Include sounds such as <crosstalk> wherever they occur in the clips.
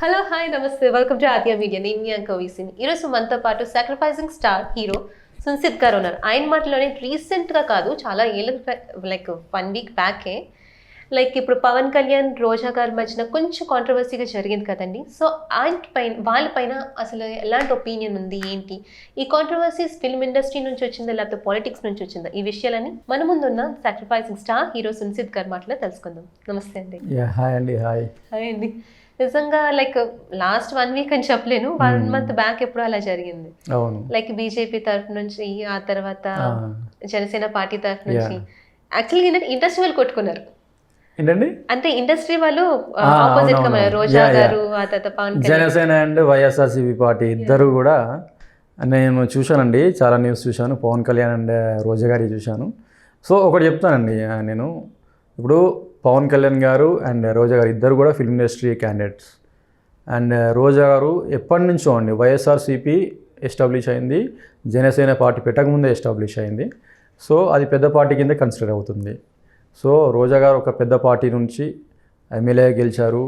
Hello hi నమస్తే. Welcome to Aadya media నేను మీ అంక వీసిని ఈరోజు మనతో పాటు సాక్రిఫైసింగ్ స్టార్ హీరో సున్సిత్ గారు ఉన్నారు. ఆయన మాటలోనే రీసెంట్గా కాదు చాలా ఏళ్ళ లైక్ వన్ వీక్ బ్యాకే లైక్ ఇప్పుడు పవన్ కళ్యాణ్ రోజా గారి మధ్యన కొంచెం కాంట్రవర్సీగా జరిగింది కదండి. సో ఆయన పైన వాళ్ళపైన అసలు ఎలాంటి ఒపీనియన్ ఉంది ఏంటి? ఈ కాంట్రవర్సీస్ ఫిల్మ్ ఇండస్ట్రీ నుంచి వచ్చిందా లేకపోతే పాలిటిక్స్ నుంచి వచ్చిందా? ఈ విషయాలని మన ముందున్న సాక్రిఫైసింగ్ స్టార్ హీరో సున్సిత్ గారి మాటలో తెలుసుకుందాం. నమస్తే అండి. హాయ్ అండి హాయ్ హాయ్ అండి. నిజంగా లైక్ లాస్ట్ వన్ వీక్ అని చెప్పలేను. వన్ మంత్ బ్యాక్ ఎప్పుడు అలా జరిగింది. లైక్ బీజేపీ తరఫు నుంచి ఆ తర్వాత జనసేన పార్టీ తరఫు నుంచి. యాక్చువల్గా ఇండస్ట్రీ వాళ్ళు కొట్టుకున్నారు. ఏంటండి? అంటే ఇండస్ట్రీ వాళ్ళు ఆపోజిట్గా రోజా. గారు ఆ తర్వాత Pawan Janasena and YSRCP party ఇద్దరు కూడా నేను చూశానండి చాలా న్యూస్ చూశాను. పవన్ కళ్యాణ్ అండ్ రోజా గారి చూశాను. సో ఒకటి చెప్తానండి నేను. ఇప్పుడు పవన్ కళ్యాణ్ గారు అండ్ రోజా గారు ఇద్దరు కూడా film industry candidates and Roja గారు ఎప్పటి నుంచో అండి వైఎస్ఆర్సీపీ ఎస్టాబ్లిష్ అయింది జనసేన పార్టీ పెట్టకముందే ఎస్టాబ్లిష్ అయింది. సో అది పెద్ద పార్టీ కింద కన్సిడర్ అవుతుంది. సో రోజా గారు ఒక పెద్ద పార్టీ నుంచి ఎమ్మెల్యే గెలిచారు.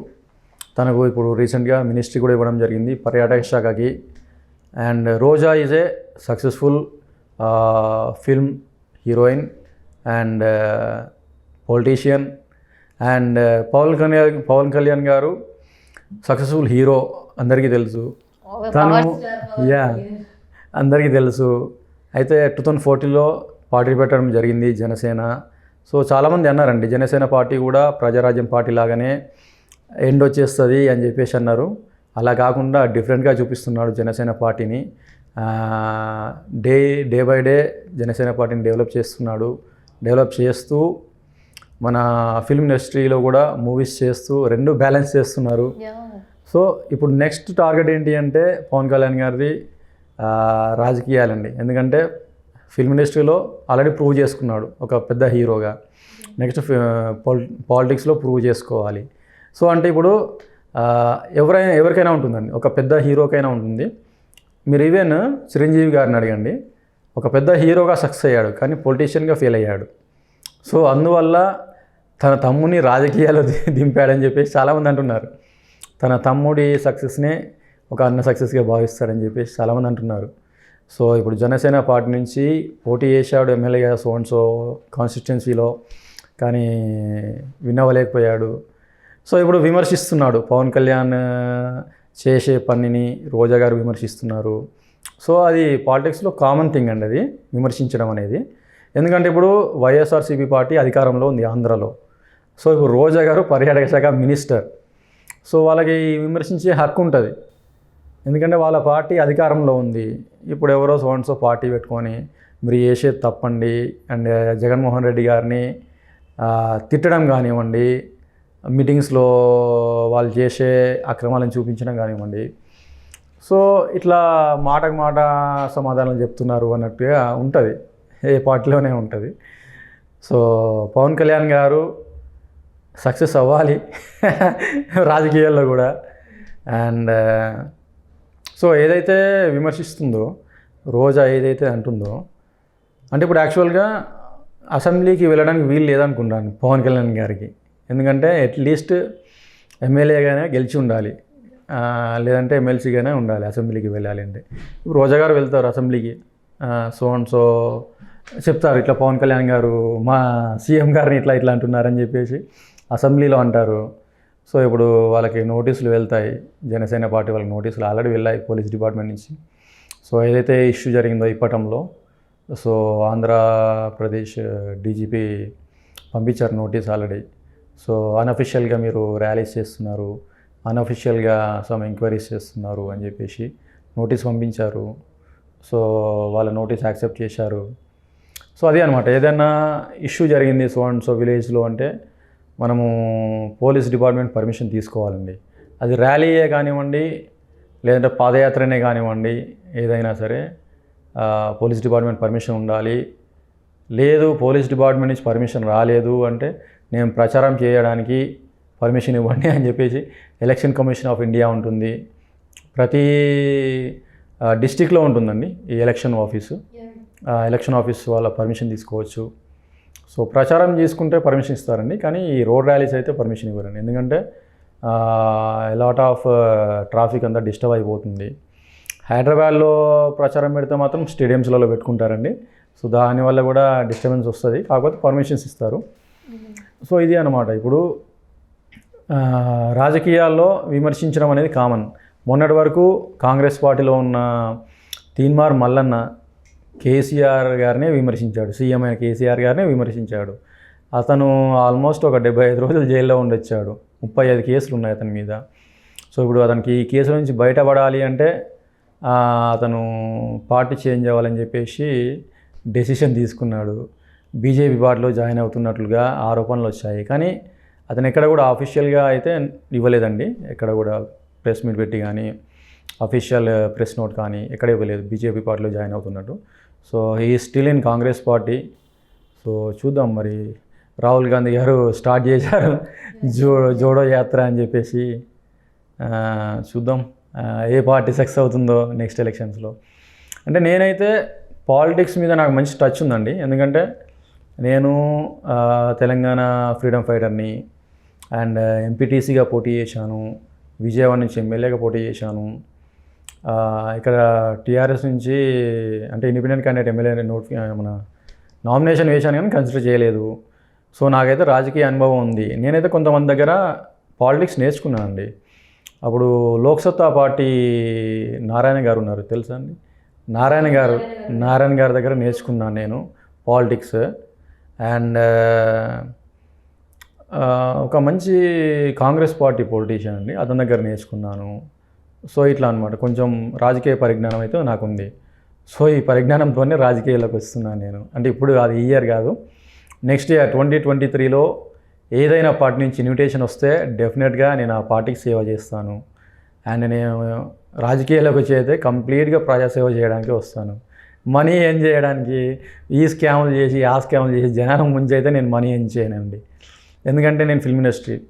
తనకు ఇప్పుడు రీసెంట్గా మినిస్ట్రీ కూడా ఇవ్వడం జరిగింది పర్యాటక శాఖకి. And Roja is a successful film heroine and politician and Pawan Kalyan Pawan Kalyan గారు సక్సెస్ఫుల్ హీరో అందరికీ తెలుసు. తను యా అందరికీ తెలుసు. అయితే టూ థౌజండ్ ఫోర్టీన్లో పార్టీ పెట్టడం జరిగింది జనసేన. సో చాలామంది అన్నారండి జనసేన పార్టీ కూడా ప్రజారాజ్యం పార్టీ లాగానే ఎండ్ వచ్చేస్తుంది అని చెప్పేసి అన్నారు. అలా కాకుండా డిఫరెంట్గా చూపిస్తున్నాడు జనసేన పార్టీని. Day day by day Janasena పార్టీని డెవలప్ చేస్తున్నాడు. డెవలప్ చేస్తూ మన ఫిల్మ్ ఇండస్ట్రీలో కూడా మూవీస్ చేస్తూ రెండు బ్యాలెన్స్ చేస్తున్నారు. సో ఇప్పుడు నెక్స్ట్ టార్గెట్ ఏంటి అంటే పవన్ కళ్యాణ్ గారిది రాజకీయాలండి. ఎందుకంటే ఫిల్మ్ ఇండస్ట్రీలో ఆల్రెడీ ప్రూవ్ చేసుకున్నాడు ఒక పెద్ద హీరోగా. నెక్స్ట్ పాలి పాలిటిక్స్లో ప్రూవ్ చేసుకోవాలి. సో అంటే ఇప్పుడు ఎవరైనా ఎవరికైనా ఉంటుందండి. ఒక పెద్ద హీరోకైనా ఉంటుంది. మీరు ఈవెన్ చిరంజీవి గారిని అడగండి. ఒక పెద్ద హీరోగా సక్సెస్ అయ్యాడు కానీ పొలిటీషియన్గా ఫెయిల్ అయ్యాడు. సో అందువల్ల తన తమ్ముని రాజకీయాల్లో దింపాడని చెప్పేసి చాలామంది అంటున్నారు. తన తమ్ముడి సక్సెస్నే ఒక అన్న సక్సెస్గా భావిస్తాడని చెప్పేసి చాలామంది అంటున్నారు. సో ఇప్పుడు జనసేన పార్టీ నుంచి పోటీ చేశాడు ఎమ్మెల్యేగా సో అండ్ సో కాన్స్టిట్యున్సీలో కానీ విన్ అవ్వలేకపోయాడు సో ఇప్పుడు విమర్శిస్తున్నాడు. పవన్ కళ్యాణ్ చేసే పనిని రోజా గారు విమర్శిస్తున్నారు. సో అది పాలిటిక్స్లో కామన్ థింగ్ అండి అది విమర్శించడం అనేది. ఎందుకంటే ఇప్పుడు వైఎస్ఆర్సీపీ పార్టీ అధికారంలో ఉంది ఆంధ్రాలో. సో ఇప్పుడు రోజా గారు పర్యాటక శాఖ మినిస్టర్. సో వాళ్ళకి విమర్శించే హక్కు ఉంటుంది. ఎందుకంటే వాళ్ళ పార్టీ అధికారంలో ఉంది. ఇప్పుడు ఎవరో సోన్సో పార్టీ పెట్టుకొని మీరు చేసేది తప్పండి. అండ్ జగన్మోహన్ రెడ్డి గారిని తిట్టడం కానివ్వండి. మీటింగ్స్లో వాళ్ళు చేసే అక్రమాలను చూపించడం కానివ్వండి. సో ఇట్లా మాటకు మాట సమాధానం చెప్తున్నారు అన్నట్టుగా ఉంటుంది. ఏ పార్టీలోనే ఉంటుంది. సో పవన్ కళ్యాణ్ గారు సక్సెస్ అవ్వాలి <laughs> రాజకీయాల్లో కూడా. అండ్ సో ఏదైతే విమర్శిస్తుందో రోజా ఏదైతే అంటుందో అంటే ఇప్పుడు యాక్చువల్గా అసెంబ్లీకి వెళ్ళడానికి వీలు లేదనుకుంటాను పవన్ కళ్యాణ్ గారికి. ఎందుకంటే అట్లీస్ట్ ఎమ్మెల్యేగానే గెలిచి ఉండాలి. లేదంటే ఎమ్మెల్సీగానే ఉండాలి అసెంబ్లీకి వెళ్ళాలి అంటే. ఇప్పుడు రోజా గారు వెళ్తారు అసెంబ్లీకి. సో అండ్ సో చెప్తారు ఇట్లా పవన్ కళ్యాణ్ గారు మా సీఎం గారిని ఇట్లా ఇట్లా అంటున్నారని చెప్పేసి. అసెంబ్లీలో అంటారు. సో ఇప్పుడు వాళ్ళకి నోటీసులు వెళ్తాయి. జనసేన పార్టీ వాళ్ళకి నోటీసులు ఆల్రెడీ వెళ్ళాయి పోలీస్ డిపార్ట్మెంట్ నుంచి. సో ఏదైతే ఇష్యూ జరిగిందో ఇప్పటంలో సో ఆంధ్రప్రదేశ్ డీజీపీ పంపించారు నోటీస్ ఆల్రెడీ. సో అన్అఫిషియల్గా మీరు ర్యాలీస్ చేస్తున్నారు. అన్అఫిషియల్గా సమ్ ఎంక్వైరీస్ చేస్తున్నారు అని చెప్పేసి నోటీస్ పంపించారు. సో వాళ్ళ నోటీస్ యాక్సెప్ట్ చేశారు. సో అదే అనమాట ఏదైనా ఇష్యూ జరిగింది సో అండ్ సో విలేజ్లో అంటే మనము పోలీస్ డిపార్ట్మెంట్ పర్మిషన్ తీసుకోవాలండి. అది ర్యాలీయే కానివ్వండి లేదంటే పాదయాత్రనే కానివ్వండి ఏదైనా సరే పోలీస్ డిపార్ట్మెంట్ పర్మిషన్ ఉండాలి. లేదు పోలీస్ డిపార్ట్మెంట్ నుంచి పర్మిషన్ రాలేదు అంటే నేను ప్రచారం చేయడానికి పర్మిషన్ ఇవ్వండి అని చెప్పేసి ఎలక్షన్ కమిషన్ ఆఫ్ ఇండియా ఉంటుంది. ప్రతి డిస్టిక్లో ఉంటుందండి ఈ ఎలక్షన్ ఆఫీసు. ఎలక్షన్ ఆఫీస్ వాళ్ళ పర్మిషన్ తీసుకోవచ్చు. సో ప్రచారం చేసుకుంటే పర్మిషన్ ఇస్తారండి కానీ ఈ రోడ్ ర్యాలీస్ అయితే పర్మిషన్ ఇవ్వరండి. ఎందుకంటే లాట్ ఆఫ్ ట్రాఫిక్ అంతా డిస్టర్బ్ అయిపోతుంది. హైదరాబాద్లో ప్రచారం పెడితే మాత్రం స్టేడియంస్లలో పెట్టుకుంటారండి. సో దానివల్ల కూడా డిస్టర్బెన్స్ వస్తుంది. కాకపోతే పర్మిషన్స్ ఇస్తారు. సో ఇది అనమాట ఇప్పుడు రాజకీయాల్లో విమర్శించడం అనేది కామన్ మొన్నటి వరకు కాంగ్రెస్ పార్టీలో ఉన్న తీన్మార్ మల్లన్న కేసీఆర్ గారినే విమర్శించాడు. సీఎం అయిన కేసీఆర్ గారినే విమర్శించాడు. అతను ఆల్మోస్ట్ ఒక డెబ్బై ఐదు రోజులు జైల్లో ఉండొచ్చాడు. ముప్పై ఐదు కేసులు ఉన్నాయి అతని మీద. సో ఇప్పుడు అతనికి ఈ కేసు నుంచి బయటపడాలి అంటే అతను పార్టీ చేంజ్ అవ్వాలని చెప్పేసి డెసిషన్ తీసుకున్నాడు. బీజేపీ పార్టీలో జాయిన్ అవుతున్నట్లుగా ఆరోపణలు వచ్చాయి. కానీ అతను ఎక్కడ కూడా ఆఫీషియల్గా అయితే ఇవ్వలేదండి. ఎక్కడ కూడా ప్రెస్ మీట్ పెట్టి కానీ అఫీషియల్ ప్రెస్ నోట్ కానీ ఎక్కడ ఇవ్వలేదు. బీజేపీ పార్టీలో జాయిన్ అవుతున్నట్టు. సో ఈ still in Congress party so చూద్దాం మరి. రాహుల్ గాంధీ గారు స్టార్ట్ చేశారు. జో జోడో యాత్ర అని చెప్పేసి. చూద్దాం. ఏ పార్టీ సక్సెస్ అవుతుందో నెక్స్ట్ ఎలక్షన్స్లో అంటే నేనైతే పాలిటిక్స్ మీద నాకు మంచి టచ్ ఉందండి. ఎందుకంటే నేను తెలంగాణ ఫ్రీడమ్ ఫైటర్ని అండ్ ఎంపీటీసీగా పోటీ చేశాను. విజయవాడ నుంచి ఎమ్మెల్యేగా పోటీ చేశాను. ఇక్కడ టీఆర్ఎస్ నుంచి అంటే ఇండిపెండెంట్ క్యాండిడేట్ ఎమ్మెల్యే నోట్ మన నామినేషన్ వేశాను కానీ కన్సిడర్ చేయలేదు. సో నాకైతే రాజకీయ అనుభవం ఉంది. నేనైతే కొంతమంది దగ్గర పాలిటిక్స్ నేర్చుకున్నానండి అప్పుడు లోక్సత్తా పార్టీ నారాయణ గారు ఉన్నారు తెలుసా అండి? నారాయణ గారు నారాయణ గారి దగ్గర నేర్చుకున్నాను నేను పాలిటిక్స్ అండ్ ఒక మంచి కాంగ్రెస్ పార్టీ పొలిటీషియన్ అండి. అతని దగ్గర నేర్చుకున్నాను. సో ఇట్లా అనమాట కొంచెం రాజకీయ పరిజ్ఞానం అయితే నాకు ఉంది సో ఈ పరిజ్ఞానంతోనే రాజకీయాల్లోకి వస్తున్నాను నేను. అంటే ఇప్పుడు అది ఈ ఇయర్ కాదు. నెక్స్ట్ ఇయర్ ట్వంటీ ట్వంటీ త్రీలో ఏదైనా పార్టీ నుంచి ఇన్విటేషన్ వస్తే డెఫినెట్గా నేను ఆ పార్టీకి సేవ చేస్తాను. అండ్ నేను రాజకీయాల్లోకి వచ్చి కంప్లీట్గా ప్రజాసేవ చేయడానికి వస్తాను. మనీ ఏం చేయడానికి? ఈ స్కాములు చేసి ఆ స్కాములు చేసి జనాల ముంచి అయితే నేను మనీ ఏం చేయనండి. ఎందుకంటే నేను ఫిల్మ్ ఇండస్ట్రీ.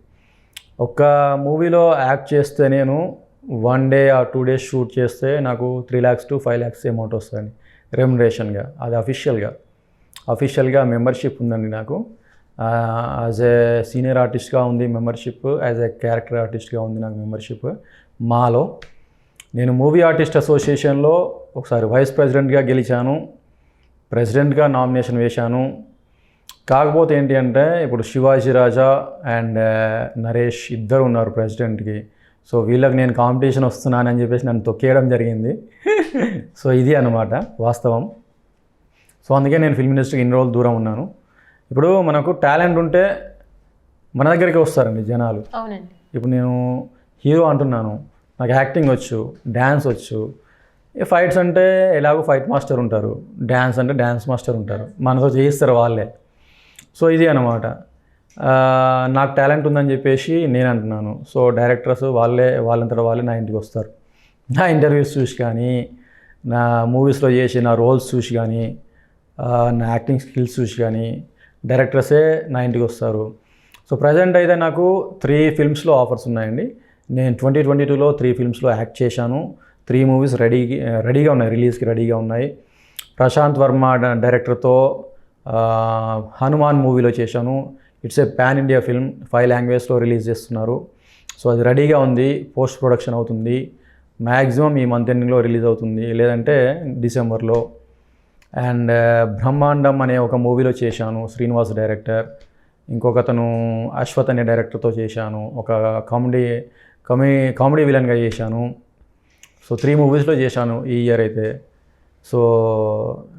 ఒక్క మూవీలో యాక్ట్ చేస్తే నేను వన్ డే ఆ టూ డేస్ షూట్ చేస్తే నాకు three lakhs to five lakhs amount వస్తుంది రెమ్యునరేషన్గా అది అఫీషియల్గా అఫీషియల్గా మెంబర్షిప్ ఉందండి నాకు. యాజ్ ఏ సీనియర్ ఆర్టిస్ట్గా ఉంది మెంబర్షిప్ యాజ్ ఏ క్యారెక్టర్ ఆర్టిస్ట్గా ఉంది నాకు మెంబర్షిప్. మాలో నేను మూవీ ఆర్టిస్ట్ అసోసియేషన్లో ఒకసారి వైస్ ప్రెసిడెంట్గా గెలిచాను ప్రెసిడెంట్గా నామినేషన్ వేశాను. కాకపోతే ఏంటి అంటే ఇప్పుడు శివాజీ రాజా అండ్ నరేష్ ఇద్దరు ఉన్నారు ప్రెసిడెంట్కి. సో వీళ్ళకి నేను కాంపిటీషన్ వస్తున్నానని చెప్పేసి నన్ను తొక్కేయడం జరిగింది. సో ఇది అన్నమాట వాస్తవం. సో అందుకే నేను ఫిల్మ్ ఇండస్ట్రీకి ఇన్ని రోజులు దూరం ఉన్నాను. ఇప్పుడు మనకు టాలెంట్ ఉంటే మన దగ్గరికి వస్తారండి జనాలు. ఇప్పుడు నేను హీరో అంటున్నాను. నాకు యాక్టింగ్ వచ్చు డ్యాన్స్ వచ్చు. ఫైట్స్ అంటే ఎలాగో ఫైట్ మాస్టర్ ఉంటారు. డ్యాన్స్ అంటే డ్యాన్స్ మాస్టర్ ఉంటారు. మనతో చేయిస్తారు వాళ్ళే. సో ఇది అనమాట నాకు టాలెంట్ ఉందని చెప్పేసి నేను అంటున్నాను. సో డైరెక్టర్స్ వాళ్ళే వాళ్ళంతటా వాళ్ళే నా ఇంటికి వస్తారు. నా ఇంటర్వ్యూస్ చూసి కానీ నా మూవీస్లో చేసిన రోల్స్ చూసి కానీ నా యాక్టింగ్ స్కిల్స్ చూసి కానీ డైరెక్టర్సే నా ఇంటికి వస్తారు. సో ప్రజెంట్ అయితే నాకు త్రీ ఫిల్మ్స్లో ఆఫర్స్ ఉన్నాయండి. నేను ట్వంటీ ట్వంటీ టూలో త్రీ ఫిల్మ్స్లో యాక్ట్ చేశాను. త్రీ మూవీస్ రెడీ రెడీగా ఉన్నాయి రిలీజ్కి రెడీగా ఉన్నాయి. ప్రశాంత్ వర్మ డైరెక్టర్తో హనుమాన్ మూవీలో చేశాను. It's a pan India film five లాంగ్వేజ్లో రిలీజ్ చేస్తున్నారు. సో అది రెడీగా ఉంది పోస్ట్ ప్రొడక్షన్ అవుతుంది. మ్యాక్సిమం ఈ మంత్ ఎండింగ్లో రిలీజ్ అవుతుంది లేదంటే డిసెంబర్లో అండ్ బ్రహ్మాండం అనే ఒక మూవీలో చేశాను శ్రీనివాస్ డైరెక్టర్ ఇంకొకతను అశ్వత్ అనే డైరెక్టర్తో చేశాను ఒక కామెడీ కమీ కామెడీ విలన్గా చేశాను. సో త్రీ మూవీస్లో చేశాను ఈ ఇయర్ అయితే. సో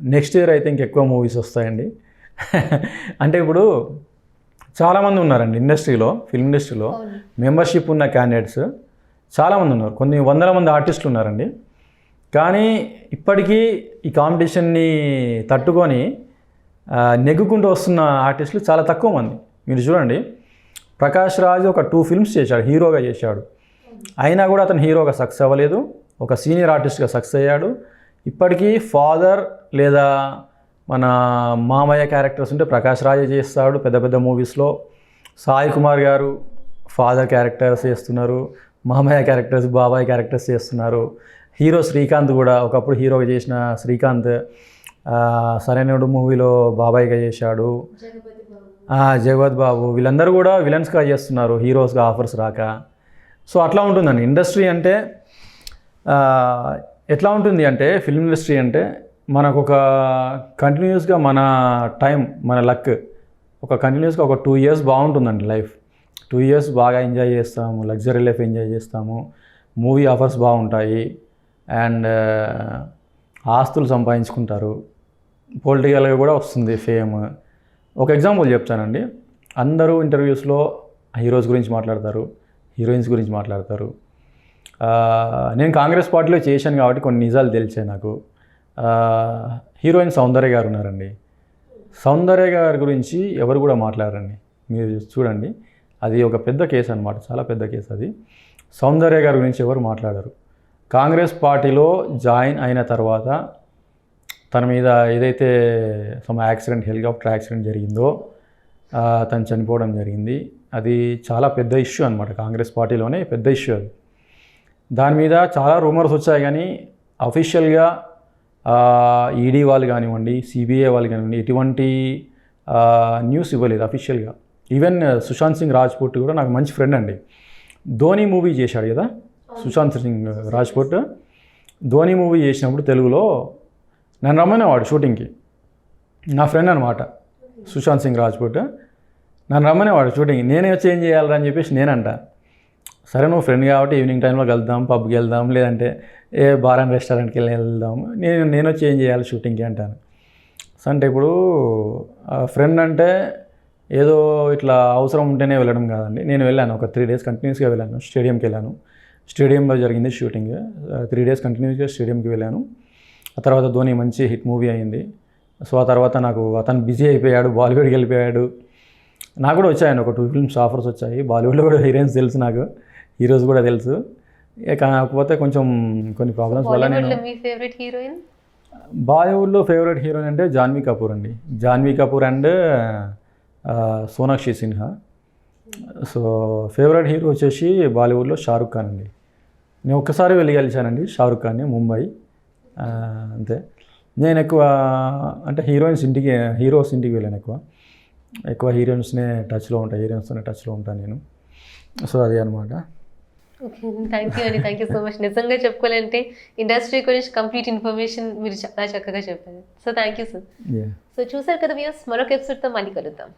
నెక్స్ట్ ఇయర్ అయితే ఇంకెక్కువ మూవీస్ వస్తాయండి. <laughs> అంటే ఇప్పుడు చాలామంది ఉన్నారండి ఇండస్ట్రీలో ఫిల్మ్ ఇండస్ట్రీలో. మెంబర్షిప్ ఉన్న క్యాండిడేట్స్ చాలామంది ఉన్నారు. కొన్ని వందల మంది ఆర్టిస్టులు ఉన్నారండి. కానీ ఇప్పటికీ ఈ కాంపిటీషన్ని తట్టుకొని నెగ్గుకుంటూ వస్తున్న ఆర్టిస్టులు చాలా తక్కువ మంది. మీరు చూడండి. ప్రకాష్ రాజ్ ఒక టూ ఫిల్మ్స్ చేశాడు హీరోగా చేశాడు. అయినా కూడా అతను హీరోగా సక్సెస్ అవ్వలేదు. ఒక సీనియర్ ఆర్టిస్ట్గా సక్సెస్ అయ్యాడు. ఇప్పటికీ ఫాదర్ లేదా మన మామయ్య క్యారెక్టర్స్ ఉంటే ప్రకాష్ రాజే చేస్తాడు పెద్ద పెద్ద మూవీస్లో సాయి కుమార్ గారు ఫాదర్ క్యారెక్టర్స్ చేస్తున్నారు మామయ్య క్యారెక్టర్స్ బాబాయ్ క్యారెక్టర్స్ చేస్తున్నారు. హీరో శ్రీకాంత్ కూడా ఒకప్పుడు హీరోగా చేసిన శ్రీకాంత్ సరైనడు మూవీలో బాబాయ్గా చేశాడు. జగవత్ బాబు. వీళ్ళందరూ కూడా విలన్స్గా చేస్తున్నారు హీరోస్గా ఆఫర్స్ రాక. సో అట్లా ఉంటుందండి. ఇండస్ట్రీ అంటే ఎట్లా ఉంటుంది అంటే ఫిల్మ్ ఇండస్ట్రీ అంటే మనకు ఒక కంటిన్యూస్గా మన టైం మన లక్ ఒక కంటిన్యూస్గా ఒక టూ ఇయర్స్ బాగుంటుందండి లైఫ్ టూ ఇయర్స్ బాగా ఎంజాయ్ చేస్తాము లగ్జరీ లైఫ్ ఎంజాయ్ చేస్తాము మూవీ ఆఫర్స్ బాగుంటాయి అండ్ uh, ఆస్తులు సంపాదించుకుంటారు. పొలిటికల్గా కూడా వస్తుంది ఫేమ్ ఒక ఎగ్జాంపుల్ చెప్తానండి. అందరూ ఇంటర్వ్యూస్లో హీరోస్ గురించి మాట్లాడతారు హీరోయిన్స్ గురించి మాట్లాడతారు. Uh, నేను కాంగ్రెస్ పార్టీలో చేశాను కాబట్టి కొన్ని నిజాలు తెలిసాయి నాకు. హీరోయిన్ సౌందర్య గారు ఉన్నారండి. సౌందర్య గారి గురించి ఎవరు కూడా మాట్లాడరండి. మీరు చూడండి. అది ఒక పెద్ద కేసు అనమాట చాలా పెద్ద కేసు అది. సౌందర్య గారి గురించి ఎవరు మాట్లాడరు. కాంగ్రెస్ పార్టీలో జాయిన్ అయిన తర్వాత తన మీద ఏదైతే సమ్ యాక్సిడెంట్ హెలికాప్టర్ యాక్సిడెంట్ జరిగిందో తను చనిపోవడం జరిగింది. అది చాలా పెద్ద ఇష్యూ అనమాట కాంగ్రెస్ పార్టీలోనే పెద్ద ఇష్యూ అది. దాని మీద చాలా రూమర్స్ వచ్చాయి కానీ అఫీషియల్గా ఈడీ వాళ్ళు కానివ్వండి సిబిఐ వాళ్ళు కానివ్వండి ఎటువంటి న్యూస్ ఇవ్వలేదు అఫీషియల్గా ఈవెన్ సుశాంత్ సింగ్ రాజ్పూట్ కూడా నాకు మంచి ఫ్రెండ్ అండి. ధోని మూవీ చేశాడు కదా సుశాంత్ సింగ్ రాజ్పూట్ ధోని మూవీ చేసినప్పుడు తెలుగులో నన్ను రమ్మనేవాడు షూటింగ్కి. నా ఫ్రెండ్ అనమాట సుశాంత్ సింగ్ రాజ్పూట్ నన్ను రమ్మనేవాడు షూటింగ్ నేనే వచ్చి ఏం చేయాలని చెప్పేసి నేనంట. సరే నువ్వు ఫ్రెండ్ కాబట్టి ఈవినింగ్ టైంలో వెళ్దాం పబ్కి వెళ్దాం లేదంటే ఏ బార్ అండ్ రెస్టారెంట్కి వెళ్ళి వెళ్దాం. నేను నేను వచ్చి ఏం చేయాలి షూటింగ్కి అంటాను. సో అంటే ఇప్పుడు ఫ్రెండ్ అంటే ఏదో ఇట్లా అవసరం ఉంటేనే వెళ్ళడం కాదండి. నేను వెళ్ళాను ఒక త్రీ డేస్ కంటిన్యూస్గా వెళ్ళాను స్టేడియంకి వెళ్ళాను. స్టేడియంలో జరిగింది షూటింగ్ త్రీ డేస్ కంటిన్యూస్గా స్టేడియంకి వెళ్ళాను. ఆ తర్వాత ధోని మంచి హిట్ మూవీ అయింది. సో ఆ తర్వాత నాకు అతను బిజీ అయిపోయాడు బాలీవుడ్కి వెళ్ళిపోయాడు. నాకు కూడా వచ్చాయండి ఒక టూ ఫిల్మ్స్ ఆఫర్స్ వచ్చాయి. బాలీవుడ్లో కూడా హీరోయిన్స్ తెలుసు నాకు. హీరోస్ కూడా తెలుసు. కాకపోతే కొంచెం కొన్ని ప్రాబ్లమ్స్ వల్ల నేను మీ ఫేవరెట్ హీరోయిన్ బాలీవుడ్లో ఫేవరెట్ హీరోయిన్ అంటే జాన్వీ కపూర్ అండి. Janhvi Kapoor and Sonakshi Sinha so favourite hero వచ్చేసి బాలీవుడ్లో షారుఖ్ ఖాన్ అండి. నేను ఒక్కసారి వెళ్ళి కలిశానండి షారుఖ్ ఖాన్ని ముంబై అంతే. నేను ఎక్కువ అంటే హీరోయిన్స్ ఇంటికి హీరోస్ ఇంటికి వెళ్ళాను ఎక్కువ. ఎక్కువ హీరోయిన్స్నే టచ్లో ఉంటాయి హీరోయిన్స్తోనే టచ్లో ఉంటాను నేను. సో అది అనమాట థ్యాంక్ యూ అండి థ్యాంక్ యూ సో మచ్ నిజంగా చెప్పుకోవాలంటే ఇండస్ట్రీ గురించి కంప్లీట్ ఇన్ఫర్మేషన్ మీరు చాలా చక్కగా చెప్పారు. So thank you sir so చూసారు కదా వ్యూస్ మరొక ఎపిసోడ్తో మళ్ళీ కలుద్దాం.